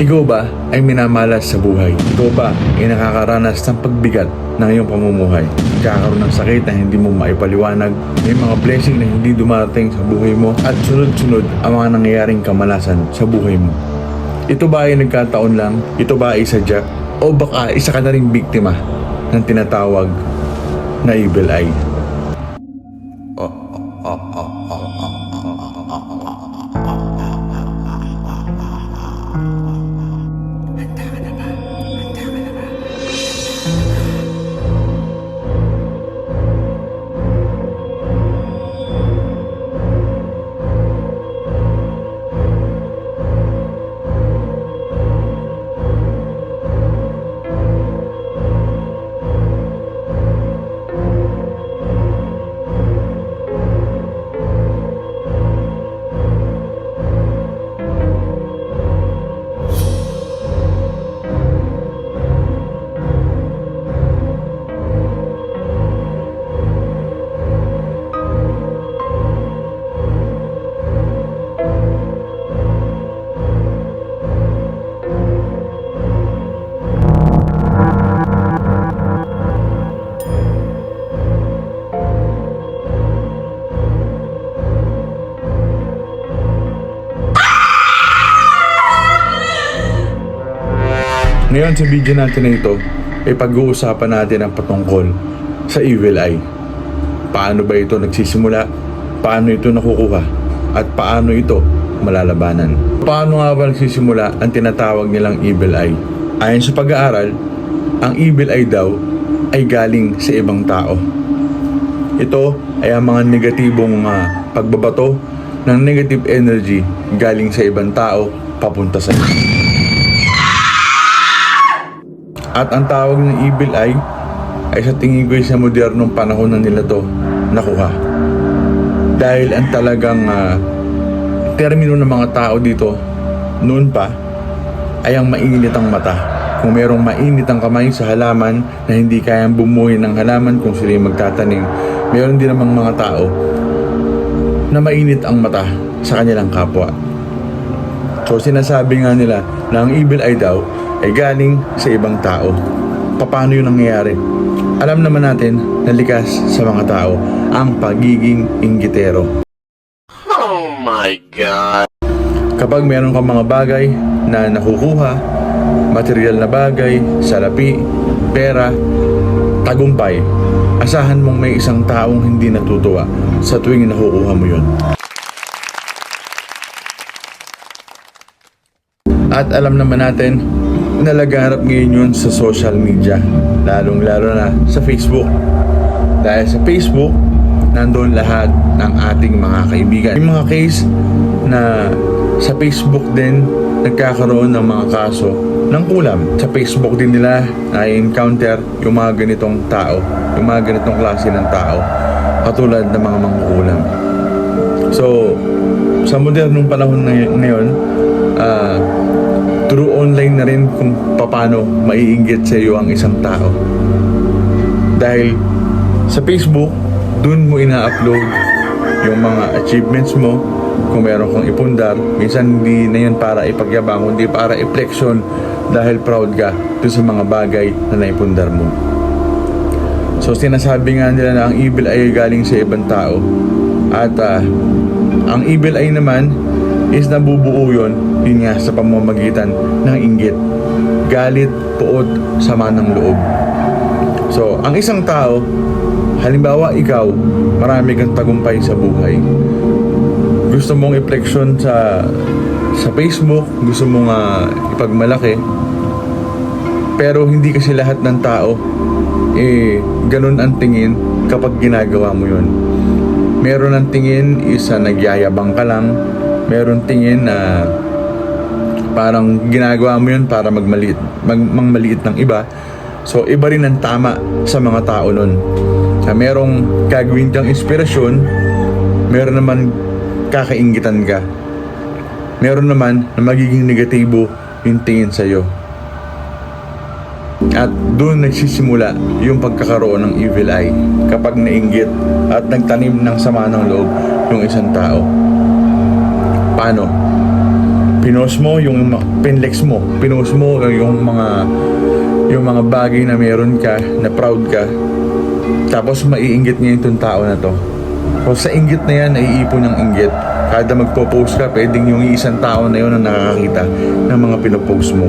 Ikaw ba ay minamalas sa buhay? Ikaw ba ay nakakaranas ng pagbigat ng iyong pamumuhay? Kakaroon ng sakit na hindi mo maipaliwanag, may mga blessing na hindi dumarating sa buhay mo, at sunod-sunod ang mga nangyayaring kamalasan sa buhay mo. Ito ba ay nagkataon lang? Ito ba ay sadya? O baka isa ka na rin biktima ng tinatawag na evil eye? Ngayon sa video natin na ito, ay pag-uusapan natin ang patungkol sa evil eye. Paano ba ito nagsisimula? Paano ito nakukuha? At paano ito malalabanan? Paano nga ba nagsisimula ang tinatawag nilang evil eye? Ayon sa pag-aaral, ang evil eye daw ay galing sa ibang tao. Ito ay ang mga negatibong ah, pagbabato ng negative energy galing sa ibang tao papunta sa At ang tawag ng evil eye ay sa tingin ko sa modernong panahon na nila to nakuha. Dahil ang talagang ah, termino ng mga tao dito noon pa ay ang mainit ang mata. Kung merong mainit ang kamay sa halaman na hindi kayang bumuhay ng halaman kung sila yung magtatanim, meron din namang mga tao na mainit ang mata sa kanilang kapwa. So sinasabi nga nila na ang evil eye daw ay galing sa ibang tao. Paano yun nangyayari? Alam naman natin na likas sa mga tao ang pagiging inggitero. Oh my god. Kapag meron kang mga bagay na nakukuha, material na bagay, salapi, pera, tagumpay, asahan mong may isang taong hindi natutuwa sa tuwing nakukuha mo yun. At alam naman natin na ngayon yun sa social media, lalong-lalo na sa Facebook. Dahil sa Facebook, nandun lahat ng ating mga kaibigan. Yung mga case na sa Facebook din nagkakaroon ng mga kaso ng kulam. Sa Facebook din nila na-encounter yung mga ganitong tao, yung mga ganitong klase ng tao, katulad ng mga mangkukulam. So, sa modernong panahon ngay- ngayon, ah, through online na rin kung paano maiinggit sa iyo ang isang tao. Dahil sa Facebook, dun mo ina-upload yung mga achievements mo, kung meron kang ipundar, minsan hindi na yun para ipagyabang, kundi para i-flexion dahil proud ka dun sa mga bagay na naipundar mo. So sinasabi nga nila na ang evil ay galing sa ibang tao. At ah, ang evil eye naman is nabubuo yun, yun nga sa pamamagitan ng inggit, galit, puot, sama ng loob. So, ang isang tao, halimbawa ikaw, marami kang tagumpay sa buhay. Gusto mong i-flexion sa sa Facebook, gusto mong ah, ipagmalaki, pero hindi kasi lahat ng tao eh ganun ang tingin kapag ginagawa mo yun. Meron ang tingin isa nagyayabang ka lang, meron tingin na parang ginagawa mo yun para magmaliit, mag, mangmaliit ng iba. So iba rin ang tama sa mga tao nun. Na merong gagawin kang inspirasyon, meron naman kakaingitan ka. Meron naman na magiging negatibo yung tingin sa'yo. At doon nagsisimula yung pagkakaroon ng evil eye kapag nainggit at nagtanim ng sama ng loob yung isang tao. Paano? Pinost mo yung pinlex mo, pinost mo yung mga yung mga bagay na meron ka, na proud ka, tapos maiinggit ngayon itong tao na to. So sa inggit na yan, naiipon ng inggit. Kada magpo-post ka, pwedeng yung isang tao na yun ang nakakakita ng mga pinopost mo.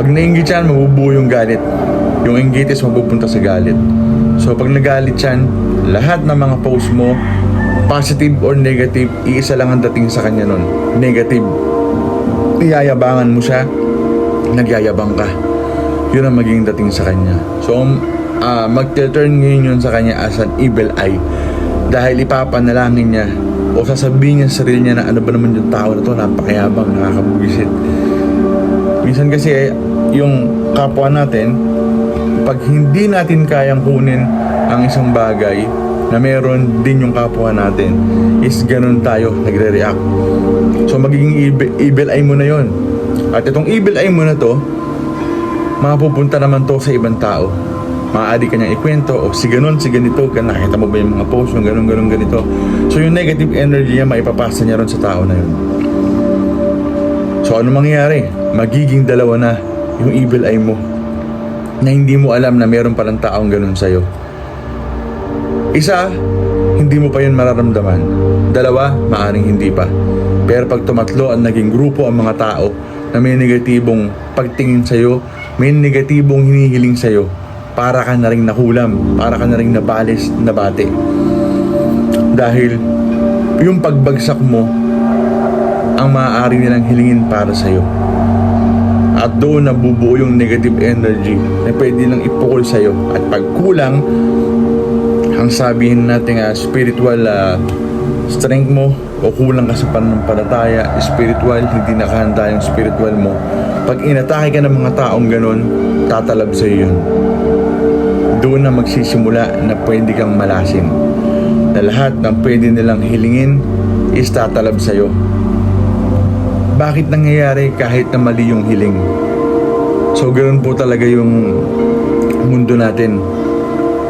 Pag nainggit yan, mabubuo yung galit. Yung inggit is mapupunta sa galit. So pag nagalit yan, lahat ng mga post mo, positive or negative, iisa lang ang dating sa kanya nun. Negative. Iyayabangan mo siya, nagyayabang ka. Yun ang magiging dating sa kanya. So, uh, magte-turn ngayon yun sa kanya as an evil eye. Dahil ipapanalangin niya o sasabihin niya sa sarili niya na ano ba naman yung tao na to, napakayabang, nakakabugisit. Minsan kasi yung kapwa natin, pag hindi natin kayang kunin ang isang bagay na meron din yung kapwa natin, is ganun tayo nagre-react. So magiging evil, evil eye mo na yon. At itong evil eye mo na to, mapupunta naman to sa ibang tao. Maaari ka ikwento, o si ganun, si ganito, ka nakita mo ba yung mga post, yung ganun, ganun, ganito. So yung negative energy niya, maipapasa niya ron sa tao na yun. So ano mangyayari? Magiging dalawa na yung evil eye mo na hindi mo alam na meron palang taong ganun sa'yo. Isa, hindi mo pa yun mararamdaman. Dalawa, maaring hindi pa. Pero pag tumatlo ang naging grupo ang mga tao na may negatibong pagtingin sa'yo, may negatibong hinihiling sa'yo, para ka na rin nakulam, para ka na rin nabalis, nabate. Dahil yung pagbagsak mo, ang maaari nilang hilingin para sa'yo. At doon nabubuo yung negative energy na pwede lang ipukol sa'yo. At pag kulang, ang sabihin natin nga spiritual ah, strength mo o kulang ka sa pananampalataya, spiritual, hindi nakahanda yung spiritual mo. Pag inatake ka ng mga taong ganon, tatalab sa'yo yun. Doon na magsisimula na pwede kang malasin. Na lahat ng pwede nilang hilingin is tatalab sa'yo. Bakit nangyayari kahit na mali yung hiling? So, ganoon po talaga yung mundo natin.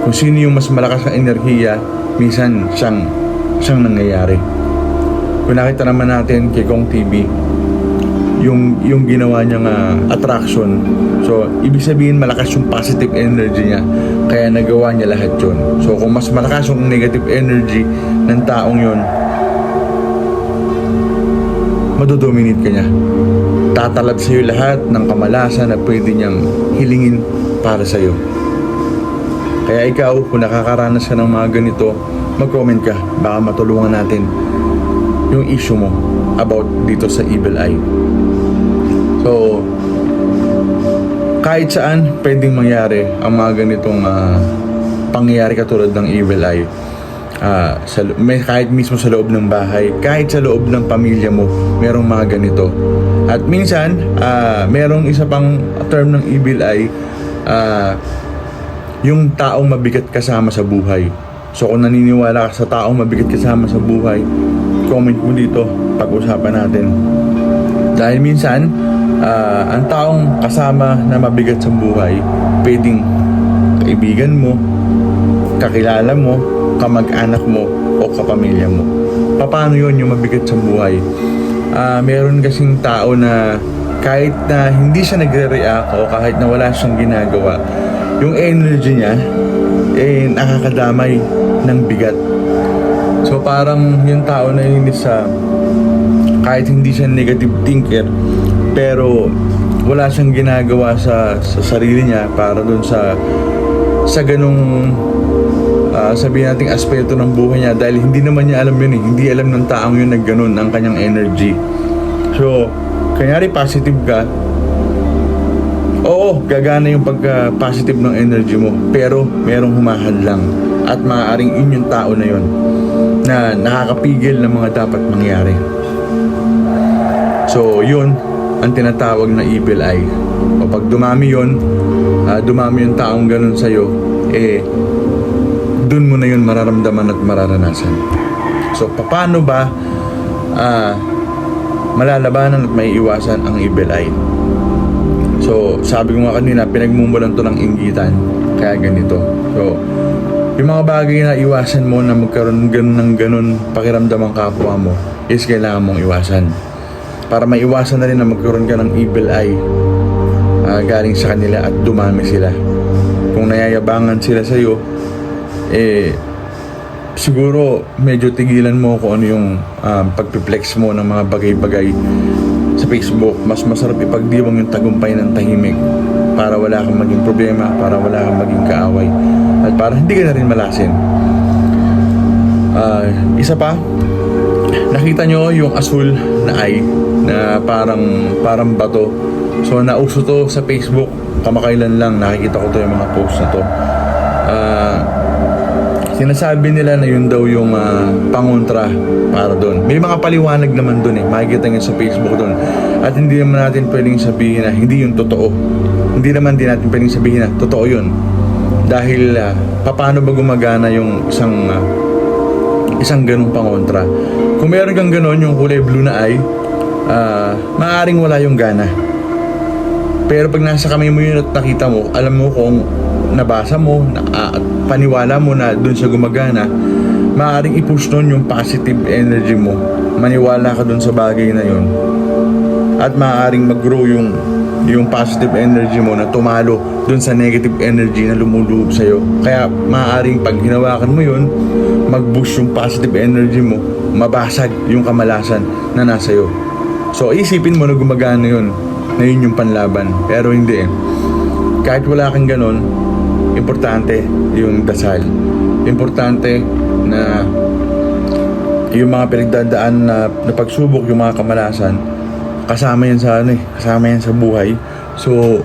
Kung sino yung mas malakas ng enerhiya, minsan siyang, siyang nangyayari. Kung nakita naman natin kay Kong TV, yung, yung ginawa niyang ah, attraction. So, ibig sabihin malakas yung positive energy niya. Kaya nagawa niya lahat yun. So, kung mas malakas yung negative energy ng taong yun, madodominate ka niya. Tatalab sa'yo lahat ng kamalasan na pwede niyang hilingin para sa'yo. Kaya ikaw, kung nakakaranas ka ng mga ganito, mag-comment ka. Baka matulungan natin yung issue mo about dito sa evil eye. So, kahit saan pwedeng mangyari ang mga ganitong ah, pangyayari katulad ng evil eye. Ah, sa, may, kahit mismo sa loob ng bahay, kahit sa loob ng pamilya mo, merong mga ganito. At minsan, ah, merong isa pang term ng evil eye, ah, yung taong mabigat kasama sa buhay. So kung naniniwala ka sa taong mabigat kasama sa buhay, comment mo dito, pag-usapan natin. Dahil minsan, ah, ang taong kasama na mabigat sa buhay, pwedeng kaibigan mo, kakilala mo, kamag-anak mo, o kapamilya mo. Paano yun yung mabigat sa buhay? Ah, meron kasing tao na kahit na hindi siya nagre-react o kahit na wala siyang ginagawa, yung energy niya, eh, nakakadamay ng bigat. So parang yung tao na yun is ah, kahit hindi siya negative thinker, pero wala siyang ginagawa sa, sa sarili niya para dun sa sa ganong ah, sabihin nating aspeto ng buhay niya dahil hindi naman niya alam yun eh. Hindi alam ng taong yun na ganun ang kanyang energy. So, kanyari positive ka, oo, gagana yung pagka-positive ng energy mo. Pero, merong humahadlang. At maaaring yun yung tao na yun na nakakapigil ng mga dapat mangyari. So, yun ang tinatawag na evil eye. O pag dumami yun, ah, dumami yung taong ganun sa'yo, eh, dun mo na yun mararamdaman at mararanasan. So, paano ba ah, malalabanan at maiiwasan ang evil eye? So, sabi ko nga kanina, pinagmumulan to ng inggitan. Kaya ganito. So, yung mga bagay na iwasan mo na magkaroon ganun ng ganun pakiramdam ang kapwa mo is kailangan mong iwasan. para maiwasan na rin na magkaroon ka ng evil eye ah, galing sa kanila at dumami sila. Kung nayayabangan sila sa iyo, eh siguro medyo tigilan mo kung ano yung um, pagpiplex mo ng mga bagay-bagay sa Facebook. Mas masarap ipagdiwang yung tagumpay ng tahimik para wala kang maging problema, para wala kang maging kaaway, at para hindi ka na rin malasin. Ah, isa pa, nakita nyo yung asul na eye na parang parang bato. So nauso to sa Facebook kamakailan lang nakikita ko to yung mga post na to. Ah, sinasabi nila na yun daw yung ah, pangontra para doon. May mga paliwanag naman doon eh. Makikita nyo sa Facebook doon. At hindi naman natin pwedeng sabihin na hindi yun totoo. Hindi naman din natin pwedeng sabihin na totoo yun. Dahil ah, paano ba gumagana yung isang ah, isang ganong pangontra. Kung meron kang ganon, yung kulay blue na eye, ah, maaaring wala yung gana. Pero pag nasa kamay mo yun at nakita mo, alam mo kung nabasa mo, na, at paniwala mo na dun sa gumagana, maaaring i-push nun yung positive energy mo. Maniwala ka dun sa bagay na yun. At maaaring mag-grow yung yung positive energy mo na tumalo dun sa negative energy na lumuloob sa'yo. Kaya maaaring pag hinawakan mo yun, mag-boost yung positive energy mo, mabasag yung kamalasan na nasa iyo. So isipin mo na gumagana yun, na yun yung panlaban. Pero hindi eh. Kahit wala kang ganon, importante yung dasal. Importante na yung mga pinagdadaan na, na pagsubok, yung mga kamalasan, kasama yan sa ano eh, kasama yan sa buhay. So,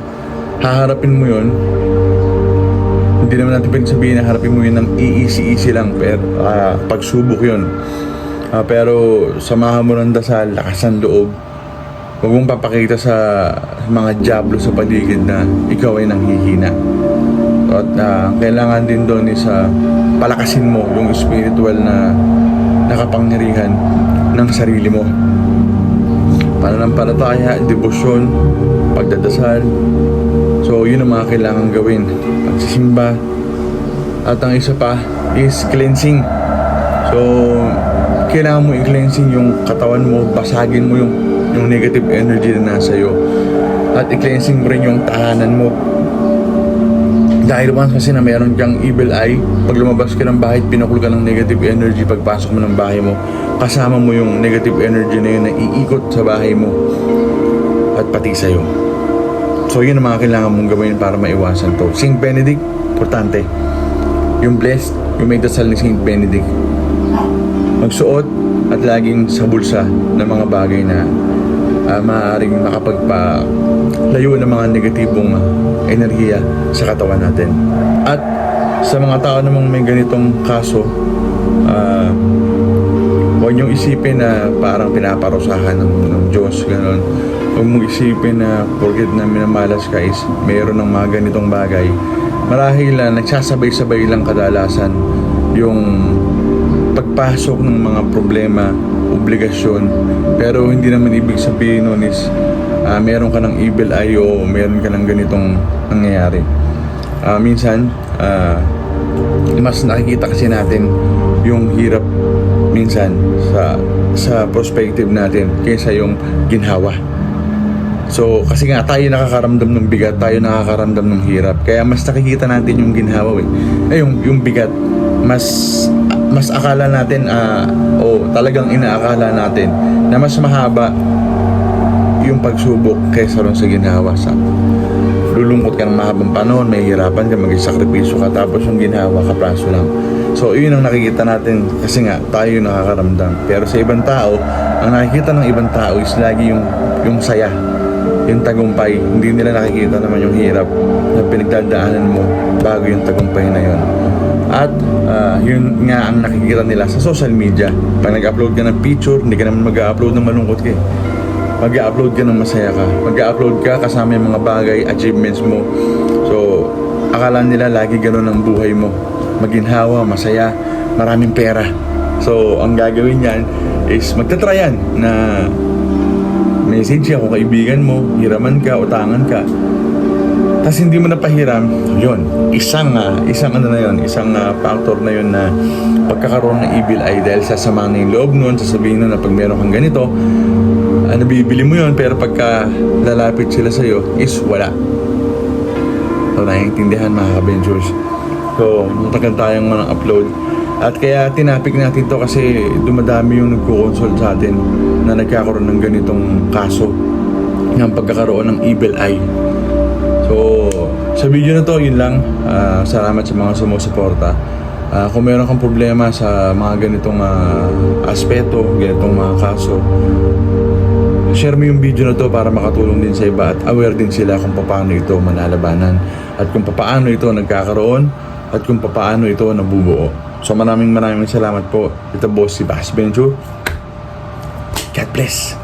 haharapin mo yun. Hindi naman natin pwedeng sabihin na harapin mo yun ng easy-easy lang, pero ah, pagsubok yun. Ah, pero samahan mo ng dasal, lakas ng loob. Huwag mong papakita sa mga diablo sa paligid na ikaw ay nanghihina. At ah, kailangan din doon is ah, palakasin mo yung spiritual na nakapangyarihan ng sarili mo pananampalataya, debosyon, pagdadasal. So, yun ang mga kailangan gawin. Pagsisimba. At ang isa pa is cleansing. So, kailangan mo i-cleansing yung katawan mo, basagin mo yung, yung negative energy na nasa iyo. At i-cleansing mo rin yung tahanan mo. Dahil once kasi na meron kang evil eye, pag lumabas ka ng bahay, pinakul ka ng negative energy pagpasok mo ng bahay mo, kasama mo yung negative energy na yun na iikot sa bahay mo at pati sa'yo. So yun ang mga kailangan mong gawin para maiwasan to. Saint Benedict, importante. Yung blessed, yung may dasal ni Saint Benedict. Magsuot at laging sa bulsa ng mga bagay na uh, maaaring makapagpa-layo ng mga negatibong enerhiya sa katawan natin. At sa mga tao namang may ganitong kaso, ah, huwag niyong isipin na parang pinaparusahan ng, ng Diyos, gano'n. Huwag mong isipin na porket na minamalas ka is mayroon ng mga ganitong bagay. Marahil na nagsasabay-sabay lang kadalasan yung pagpasok ng mga problema, obligasyon. Pero hindi naman ibig sabihin nun is ah, meron ka ng evil eye o meron ka ng ganitong nangyayari. Ah, minsan, ah, mas nakikita kasi natin yung hirap minsan sa sa perspective natin kaysa yung ginhawa. So, kasi nga tayo nakakaramdam ng bigat, tayo nakakaramdam ng hirap. Kaya mas nakikita natin yung ginhawa eh. Ay, yung, yung bigat, mas mas akala natin ah o talagang inaakala natin na mas mahaba yung pagsubok kaysa ron sa ginhawa sa lulungkot ka ng mahabang panahon, may hirapan ka, mag-sakripisyo ka, tapos yung ginhawa ka, praso lang. So, yun ang nakikita natin kasi nga, tayo yung nakakaramdam. Pero sa ibang tao, ang nakikita ng ibang tao is lagi yung, yung saya, yung tagumpay. Hindi nila nakikita naman yung hirap na pinagdadaanan mo bago yung tagumpay na yun. At ah, yun nga ang nakikita nila sa social media. Pag nag-upload ka ng picture, hindi ka naman mag-upload ng malungkot ka eh mag-upload ka ng masaya ka. Mag-upload ka kasama yung mga bagay, achievements mo. So, akala nila lagi ganun ang buhay mo. Maginhawa, masaya, maraming pera. So, ang gagawin niyan is magtatryan na message kung kaibigan mo, hiraman ka, utangan ka. Tapos hindi mo napahiram, yun, isang, ah, isang ano na yun, isang ah, factor na yun na pagkakaroon ng evil eye dahil sasama na yung loob nun, sasabihin nun na pag meron kang ganito, ano bibili mo yon pero pagka lalapit sila sa'yo is wala. So, naiintindihan mga ka-ventures. So, matagal tayong manang upload. At kaya tinapik natin to kasi dumadami yung nagko-consult sa atin na nagkakaroon ng ganitong kaso ng pagkakaroon ng evil eye. So, sa video na to, yun lang. Ah, salamat sa mga sumusuporta. Ah, kung meron kang problema sa mga ganitong ah, aspeto, ganitong mga kaso, share mo yung video na to para makatulong din sa iba at aware din sila kung paano ito manalabanan at kung paano ito nagkakaroon at kung paano ito nabubuo. So maraming maraming salamat po. Ito boss si Bass Benjo. God bless.